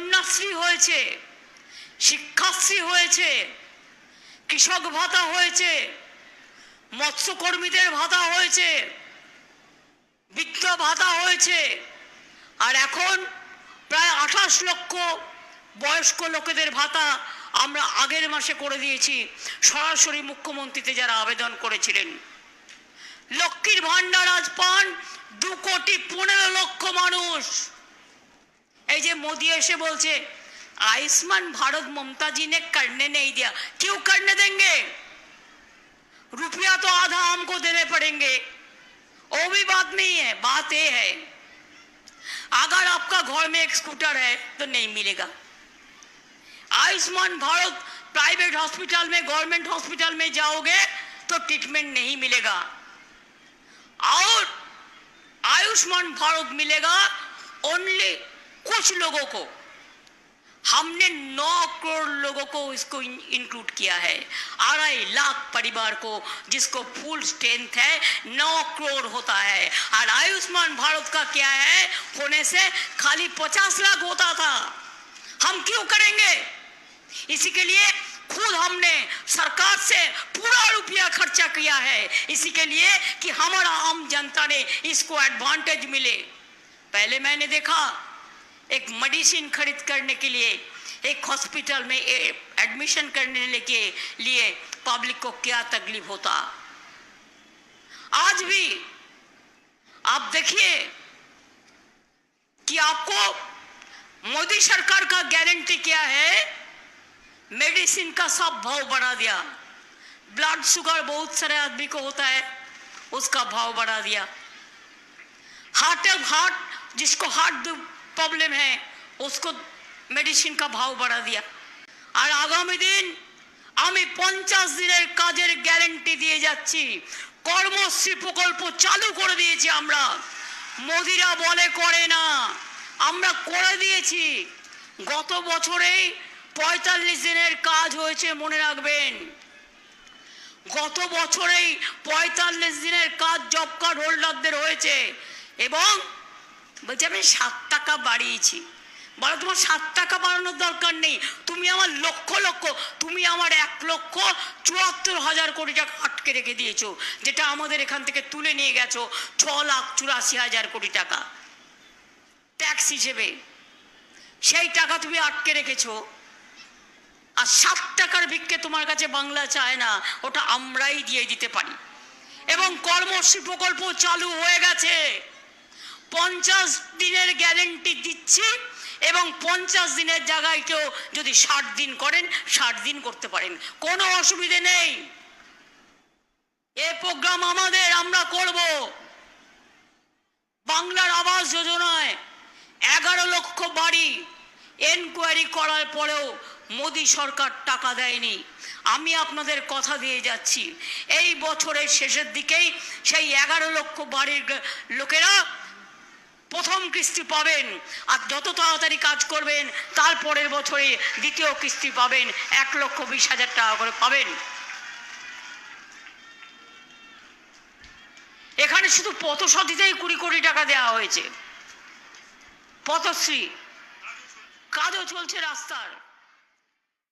কন্যাশ্রী হয়েছে, শিক্ষাশ্রী হয়েছে, কৃষক ভাতা হয়েছে, মৎস্যকর্মীদের ভাতা হয়েছে, বৃদ্ধ ভাতা হয়েছে। আর এখন প্রায় আঠাশ লক্ষ বয়স্ক লোকেদের ভাতা আমরা আগের মাসে করে দিয়েছি। সরাসরি মুখ্যমন্ত্রীতে যারা আবেদন করেছিলেন। লক্ষ্মীর ভাণ্ডার আজ পান দু কোটি পনেরো লক্ষ মানুষ। এই যে মোদি এসে বলছে आयुष्मान भारत ममता जी ने करने नहीं दिया क्यों करने देंगे रुपया तो आधा हमको देने पड़ेंगे वो भी बात नहीं है बात ये है अगर आपका घर में एक स्कूटर है तो नहीं मिलेगा आयुष्मान भारत प्राइवेट हॉस्पिटल में गवर्नमेंट हॉस्पिटल में जाओगे तो ट्रीटमेंट नहीं मिलेगा और आयुष्मान भारत मिलेगा ओनली कुछ लोगों को। हमने 9 करोड़ लोगों को इसको इंक्लूड किया है। अढ़ाई लाख परिवार को जिसको फुल स्ट्रेंथ है 9 करोड़ होता है। और आयुष्मान भारत का क्या है? होने से खाली 50 लाख होता था। हम क्यों करेंगे? इसी के लिए खुद हमने सरकार से पूरा रुपया खर्चा किया है। इसी के लिए कि हमारा आम जनता ने इसको एडवांटेज मिले। पहले मैंने देखा एक मेडिसिन खरीद करने के लिए, एक हॉस्पिटल में एडमिशन करने के लिए पब्लिक को क्या तकलीफ़ होता? आज भी आप देखिए कि आपको मोदी सरकार का गारंटी क्या है? मेडिसिन का सब भाव बढ़ा दिया। ब्लड शुगर बहुत सारे आदमी को होता है, उसका भाव बढ़ा दिया। हार्ट हार्ट, जिसको हार्ट प्रॉब्लम है उसको মেডিসিন কা ভাও বাড়া দিয়া আর আগামী দিন আমি পঞ্চাশ দিনের কাজের গ্যারেন্টি দিয়ে যাচ্ছি কর্মশ্রী প্রকল্প চালু করে দিয়েছি আমরা মোদিরা বলে করে না আমরা করে দিয়েছি গত বছরেই পঁয়তাল্লিশ দিনের কাজ হয়েছে মনে রাখবেন গত বছরেই পঁয়তাল্লিশ দিনের কাজ জব কার্ড হোল্ডারদের হয়েছে এবং বলছে, আমি সাত টাকা বাড়িয়েছি। বলো, তোমার সাত টাকা বাড়ানোর দরকার নেই। তুমি আমার লক্ষ লক্ষ, তুমি আমার এক লক্ষ চুয়াত্তর হাজার কোটি টাকা আটকে রেখে দিয়েছ, যেটা আমাদের এখান থেকে তুলে নিয়ে গেছো ছ লাখ চুরাশি হাজার কোটি টাকা। ট্যাক্স হিসেবে সেই টাকা তুমি আটকে রেখেছো। আর সাত টাকার ভিক্ষে তোমার কাছে বাংলা চায় না, ওটা আমরাই দিয়ে দিতে পারি। এবং কর্মশ্রী প্রকল্প চালু হয়ে গেছে। পঞ্চাশ দিনের গ্যারেন্টি দিচ্ছি এবং পঞ্চাশ দিনের জায়গায় কেউ যদি ষাট দিন করেন, ষাট দিন করতে পারেন। কোনো অসুবিধে নেই। এ প্রোগ্রাম আমাদের, আমরা করব। বাংলার আবাস যোজনায় এগারো লক্ষ বাড়ি এনকোয়ারি করার পরেও মোদী সরকার টাকা দেয়নি। আমি আপনাদের কথা দিয়ে যাচ্ছি। এই বছরের শেষের দিকেই সেই এগারো লক্ষ বাড়ির লোকেরা প্রথম কিস্তি পাবেন। আর যত তাড়াতাড়ি কাজ করবেন, তার পরের বছরে দ্বিতীয় কিস্তি পাবেন। এক লক্ষ বিশ হাজার টাকা করে পাবেন। এখানে শুধু পথসতিতেই কুড়ি কোটি টাকা দেওয়া হয়েছে। পথশ্রী। কাজও চলছে রাস্তার।